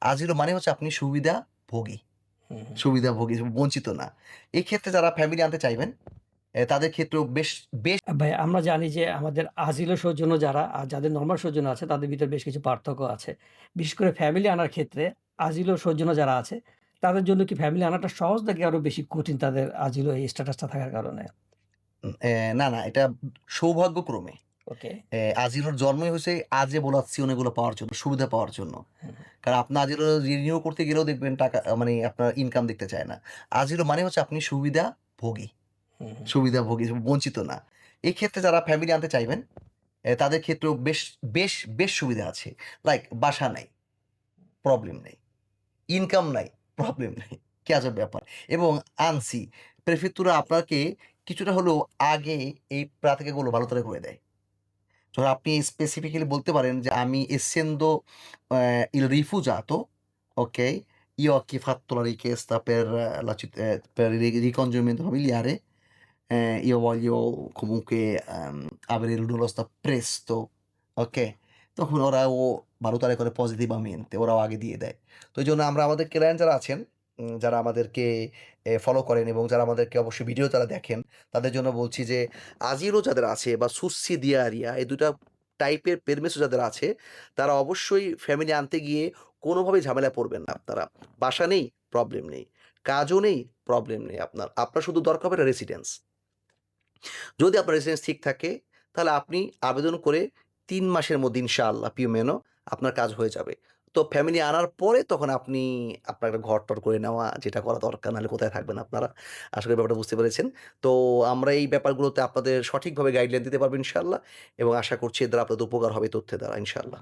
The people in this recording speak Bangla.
আজিলো মানে হচ্ছে আপনি সুবিধা ভোগী। সুবিধা ভোগী বঞ্চিত না। এই ক্ষেত্রে যারা ফ্যামিলি আনতে চাইবেন তাদের ক্ষেত্রেও বেশ বেশ ভাই আমরা জানি যে আমাদের আজিলো সৌজন্য যারা আর যাদের নর্মাল সৌজন্য আছে তাদের ভিতরে বেশ কিছু পার্থক্য আছে। বিশেষ করে ফ্যামিলি আনার ক্ষেত্রে আজিলো সৌজন্য যারা আছে তাদের জন্য কি ফ্যামিলি আনাটা সহজ নাকি আরও বেশি কঠিন তাদের আজিলো এই স্ট্যাটাসটা থাকার কারণে? না না এটা সৌভাগ্যক্রমে। আজিলোর জন্মই হয়েছে আজে বোলাচ্ছিওন এগুলো পাওয়ার জন্য সুবিধা পাওয়ার জন্য। কারণ আপনি আজিলো রিনিউ করতে গেলেও দেখবেন টাকা মানে আপনার ইনকাম দেখতে চায় না। আজিরো মানে হচ্ছে আপনি সুবিধা ভোগী সুবিধা ভোগী বঞ্চিত না। এই ক্ষেত্রে যারা ফ্যামিলি আনতে চাইবেন তাদের ক্ষেত্রেও বেশ বেশ বেশ সুবিধা আছে। লাইক বাসা নাই প্রবলেম নেই। ইনকাম নাই প্রবলেম নেই। কি আজব ব্যাপার। এবং আনসি প্রেফেক্তুরা আপনাকে কিছুটা হলেও আগে এই প্রাতিকাগুলো ভালো করে করে দেয়। ধরো আপনি স্পেসিফিক্যালি বলতে পারেন যে আমি এসেন্দো ইল রিফুজাত, ওকে ইয় কি ফাত্তলারি কেস তাপের লাচিত রিকনজুমেন হবে ইয়ারে ইয় ওয়াল ইয় কুমুকে আবের রুডুলস দা প্রেস তো ওকে, তখন ওরা ও বারো তারিখ করে পজিটিভ আমি এনতে ওরাও আগে দিয়ে দেয়। তো এই জন্য আমরা আমাদের ক্লায়েন্ট যারা আছেন যারা আমাদেরকে ফলো করেন এবং যারা আমাদেরকে অবশ্যই ভিডিও যারা দেখেন, তাদের জন্য বলছি যে, আজিরও যাদের আছে বা সুসি দিয়ারিয়া, এই দুটা টাইপের পেরমেসও যাদের আছে, তারা অবশ্যই ফ্যামিলি আনতে গিয়ে কোনোভাবেই ঝামেলা পড়বেন না আপনারা। বাসা নেই প্রবলেম নেই। কাজও নেই প্রবলেম নেই আপনার। আপনার শুধু দরকার হবে রেসিডেন্স যদি আপনার রেসিডেন্স ঠিক থাকে, তাহলে আপনি আবেদন করে তিন মাসের মধ্যে ইনশাআল্লাহ পিওমেনো আপনার কাজ হয়ে যাবে। তো ফ্যামিলি আনার পরে তখন আপনি আপনার একটা ঘর টর করে নেওয়া, যেটা করা দরকার, নাহলে কোথায় থাকবেন আপনারা? আশা করি ব্যাপারটা বুঝতে পেরেছেন। তো আমরা এই ব্যাপারগুলোতে আপনাদের সঠিকভাবে গাইডলাইন দিতে পারব ইনশাল্লাহ এবং আশা করছি এর দ্বারা আপনাদের উপকার হবে তথ্যের দ্বারা ইনশাআল্লাহ।